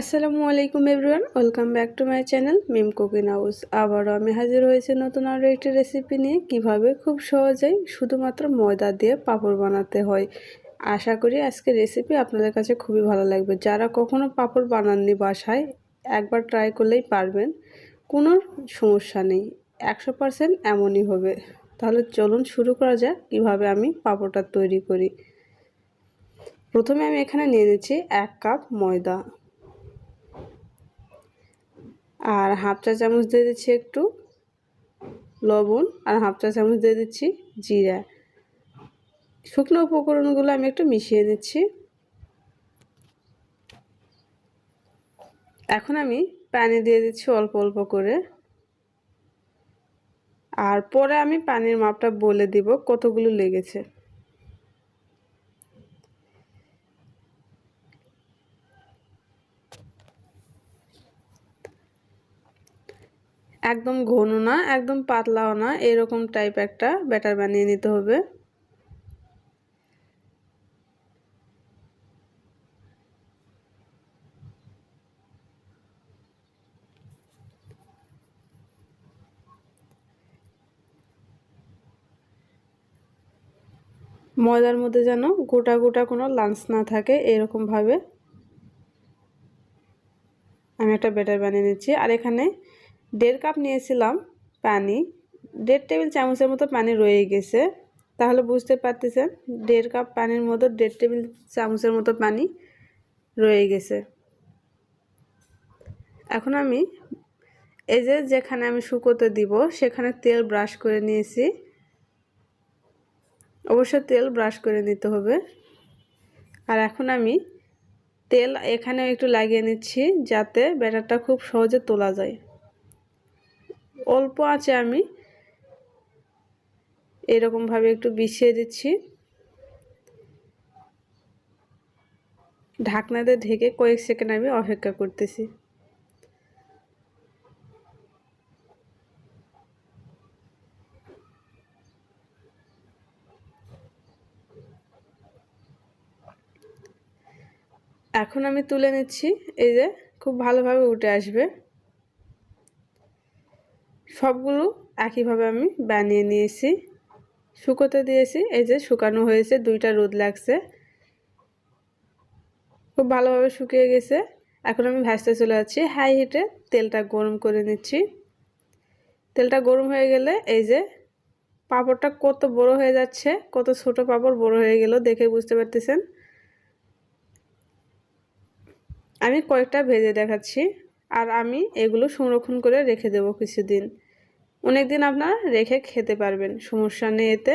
আসসালামু আলাইকুম everyone, welcome back to my channel Mim cooking house. আবারও আমি হাজির হয়েছি নতুন আরও একটি রেসিপি নিয়ে। কীভাবে? খুব সহজেই শুধুমাত্র ময়দা দিয়ে পাঁপড় বানাতে হয়। আশা করি আজকে রেসিপি আপনাদের কাছে খুবই ভালো লাগবে। যারা কখনো পাঁপড় বানাননি বাসায়, একবার ট্রাই করলেই পারবেন। কোনো সমস্যা নেই, একশো পারসেন্ট এমনই হবে। তাহলে চলুন শুরু করা যাক কীভাবে আমি পাঁপড়টা তৈরি করি। প্রথমে আমি এখানে নিয়ে নিচ্ছি এক কাপ ময়দা। আর হাফ চা চামচ দিয়ে দিচ্ছি একটু লবণ আর হাফ চা চামচ দিয়ে দিচ্ছি জিরা। শুকনো উপকরণগুলো আমি একটু মিশিয়ে নিচ্ছি। এখন আমি পানি দিয়ে দিচ্ছি অল্প অল্প করে। আর পরে আমি পানির মাপটা বলে দিব কতগুলো লেগেছে। একদম ঘন না, একদম পাতলাও না, এরকম টাইপ একটা ব্যাটার বানিয়ে নিতে হবে। ময়দার মধ্যে যেন গোটা গোটা কোনো লাঞ্চ না থাকে এরকমভাবে আমি একটা ব্যাটার বানিয়ে নিচ্ছি, আর এখানে দেড় কাপ নিয়েছিলাম পানি, দেড় টেবিল চামচের মতো পানি রয়ে গেছে। তাহলে বুঝতে পারতেছেন, দেড় কাপ পানির মতো দেড় টেবিল চামচের মতো পানি রয়ে গেছে। এখন আমি এই যে যেখানে আমি শুকোতে দিব, সেখানে তেল ব্রাশ করে নিয়েছি। অবশ্য তেল ব্রাশ করে নিতে হবে। আর এখন আমি তেল এখানে একটু লাগিয়ে নিচ্ছি যাতে ব্যাটারটা খুব সহজে তোলা যায়। অল্প আছে আমি। এরকমভাবে একটু বিছিয়ে দিচ্ছি। ঢাকনাতে ঢেকে কয়েক সেকেন্ড আমি অপেক্ষা করতেছি। এখন আমি তুলে নিচ্ছি, এই যে খুব ভালোভাবে উঠে আসবে। সবগুলো একইভাবে আমি বানিয়ে নিয়েছি। শুকোতে দিয়েছি, এই যে শুকানো হয়েছে, দুইটা রোদ লাগছে। খুব ভালোভাবে শুকিয়ে গেছে। এখন আমি ভাজতে চলে যাচ্ছি। হাই হিটে তেলটা গরম করে নিচ্ছি। তেলটা গরম হয়ে গেলে এই যে পাঁপড়টা কত বড় হয়ে যাচ্ছে, কত ছোট পাঁপড় বড় হয়ে গেল দেখে বুঝতে পারতেছেন? আমি কয়েকটা ভেজে দেখাচ্ছি। আর আমি এগুলো সংরক্ষণ করে রেখে দেবো কিছুদিন। অনেক দিন আপনারা রেখে খেতে পারবেন, সমস্যা নেই এতে।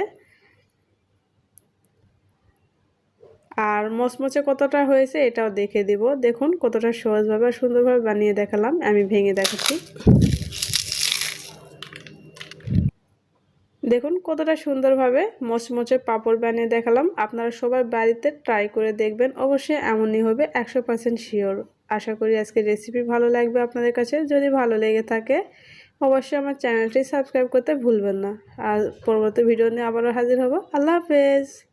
আর মচমচে কতটা হয়েছে এটাও দেখে দিব। দেখুন কতটা সহজভাবে সুন্দরভাবে বানিয়ে দেখালাম, আমি ভেঙে দেখাচ্ছি। দেখুন কতটা সুন্দরভাবে মচমচে পাপড় বানিয়ে দেখালাম। আপনারা সবার বাড়িতে ট্রাই করে দেখবেন, অবশ্যই এমনই হবে, একশো পার্সেন্ট শিওর। আশা করি আজকে রেসিপি ভালো লাগবে আপনাদের কাছে। যদি ভালো লেগে থাকে, অবশ্যই আমার চ্যানেলটি সাবস্ক্রাইব করতে ভুলবেন না। আর পরবর্তী ভিডিও নিয়ে আবারও হাজির হব। আল্লাহ হাফেজ।